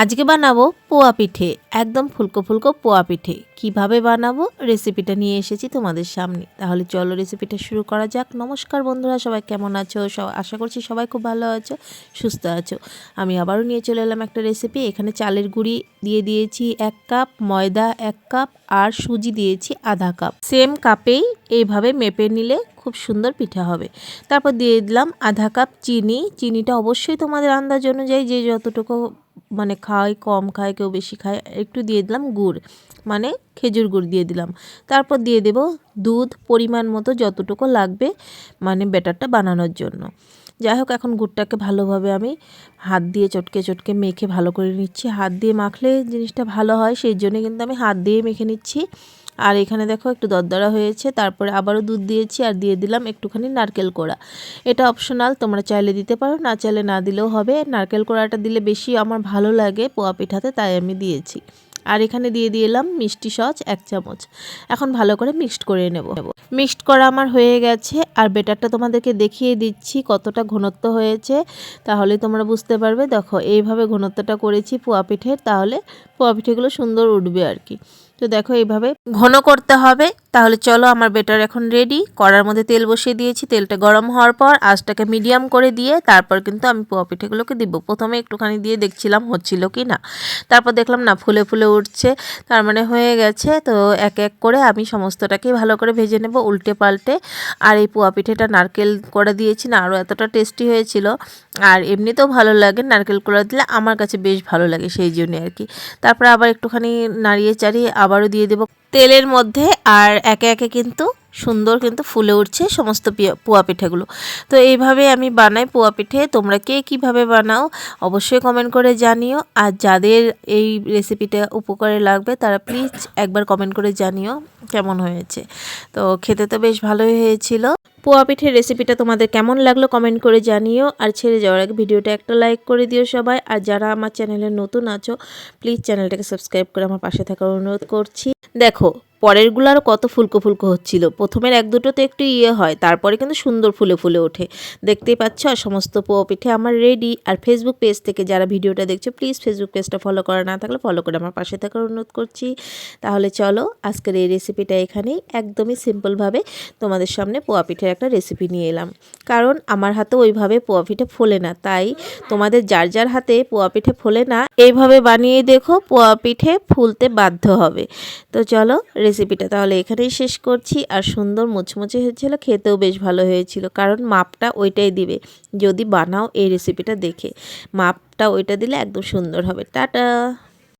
আজকে বানাবো পোয়া পিঠে, একদম ফুলকো ফুলকো পোয়া পিঠে। কীভাবে বানাবো? রেসিপিটা নিয়ে এসেছি তোমাদের সামনে। তাহলে চলো রেসিপিটা শুরু করা যাক। নমস্কার বন্ধুরা, সবাই কেমন আছো? সব আশা করছি সবাই খুব ভালো আছো, সুস্থ আছো। আমি আবারও নিয়ে চলে এলাম একটা রেসিপি এখানে চালের গুঁড়ি দিয়ে দিয়েছি এক কাপ, ময়দা এক কাপ, আর সুজি দিয়েছি আধা কাপ। সেম কাপেই এইভাবে মেপে নিলে খুব সুন্দর পিঠা হবে। তারপর দিয়ে দিলাম আধা কাপ চিনি। চিনিটা অবশ্যই তোমাদের আন্দাজ অনুযায়ী যে যতটুকু মানে খায়, কম খায়, কেউ বেশি খায়, একটু দিয়ে দিলাম গুড় মানে খেজুর গুড় দিয়ে দিলাম। তারপর দিয়ে দেব দুধ পরিমাণ মতো যতটুকু লাগবে মানে ব্যাটারটা বানানোর জন্য। যাই হোক, এখন গুড়টাকে ভালোভাবে আমি হাত দিয়ে চটকে চটকে মেখে ভালো করে নিচ্ছি। হাত দিয়ে মাখলে জিনিসটা ভালো হয়, সেই জন্য কিন্তু আমি হাত দিয়ে মেখে নিচ্ছি। আর এখানে দেখো একটু দরদরা হয়েছে, তারপরে আবারও দুধ দিয়েছি আর দিয়ে দিলাম একটুখানি নারকেল কোড়া। এটা অপশনাল তোমরা চাইলে দিতে পারো, না চাইলে না দিলেও হবে। নারকেল কোড়াটা দিলে বেশি আমার ভালো লাগে পোয়া পিঠাতে, তাই আমি দিয়েছি। আর এখানে দিয়ে দিলাম মিষ্টি সস এক চামচ। এখন ভালো করে মিক্সড করে নেব। মিক্সড করা আমার হয়ে গেছে, আর বেটারটা তোমাদেরকে দেখিয়ে দিচ্ছি কতটা ঘনত্ব হয়েছে। তাহলে তোমরা বুঝতে পারবে, দেখো এইভাবে ঘনত্বটা করেছি পোয়া পিঠের, তাহলে পোয়া পিঠেগুলো সুন্দর উঠবে আর কি। তো দেখো এইভাবে ঘন করতে হবে। তাহলে চলো আমার বেটার এখন রেডি কড়ার মধ্যে তেল বসিয়ে দিয়েছি। তেলটা গরম হওয়ার পর আঁচটাকে মিডিয়াম করে দিয়ে তারপর কিন্তু আমি পোয়া পিঠেগুলোকে দিব। প্রথমে একটুখানি দিয়ে দেখছিলাম হচ্ছিল কি না। তারপর দেখলাম, না, ফুলে ফুলে উঠছে। তার মানে হয়ে গেছে। তো এক এক করে আমি সমস্তটাকেই ভালো করে ভেজে নেব উল্টে পাল্টে। আর এই পোয়া পিঠেটা নারকেল করে দিয়েছি না, আরও এতটা টেস্টি হয়েছিল। আর এমনিতেও ভালো লাগে নারকেল করে দিলে। আমার কাছে বেশ ভালো লাগে সেই জন্যে আর কি। তারপর আবার একটুখানি নাড়িয়ে চাড়িয়ে আবারও দিয়ে দেবো। তেলের মধ্যে আর একে একে কিন্তু সুন্দর কিন্তু ফুলে উঠছে সমস্ত পোয়া পিঠেগুলো। তো এইভাবে আমি বানাই পোয়া পিঠে। তোমরা কে কীভাবে বানাও অবশ্যই কমেন্ট করে জানিও। আর যাদের এই রেসিপিটা উপকারে লাগবে তারা প্লিজ একবার কমেন্ট করে জানিও কেমন হয়েছে। তো খেতে তো বেশ ভালোই হয়েছিল। পোয়া পিঠের রেসিপিটা তোমাদের কেমন লাগল কমেন্ট করে জানিও। আর ছেড়ে যাওয়ার আগে ভিডিওটা একটা লাইক করে দিও সবাই। আর যারা আমার চ্যানেলে নতুন আছো প্লিজ চ্যানেলটাকে সাবস্ক্রাইব করে আমার পাশে থাকার অনুরোধ করছি। দেখো, পরেরগুলো আরও কত ফুলকো ফুলকো হচ্ছিল। প্রথমের এক দুটোতে একটু ইয়ে হয়, তারপরে কিন্তু সুন্দর ফুলে ফুলে ওঠে। দেখতেই পাচ্ছ, আর সমস্ত পোয়া পিঠে আমার রেডি আর ফেসবুক পেজ থেকে যারা ভিডিওটা দেখছ প্লিজ ফেসবুক পেজটা ফলো করা না থাকলে ফলো করে আমার পাশে থাকার অনুরোধ করছি। তাহলে চলো, আজকের এই রেসিপিটা এখানেই। একদমই সিম্পলভাবে তোমাদের সামনে পোয়া পিঠের একটা রেসিপি নিয়ে এলাম। কারণ আমার হাতে ওইভাবে পোয়া পিঠে ফোলে না। তাই তোমাদের যার যার হাতে পোয়া পিঠে ফোলে না, এইভাবে বানিয়ে দেখো পোয়া পিঠে ফুলতে বাধ্য হবে। তো চলো রেসিপিটা তাহলে এখানেই শেষ করছি। আর সুন্দর মুচমুচে হয়েছিল, খেতেও বেশ ভালো হয়েছিল। কারণ মাপটা ওইটাই দিবে, যদি বানাও এই রেসিপিটা দেখে। মাপটা ওইটা দিলে একদম সুন্দর হবে। টাটা!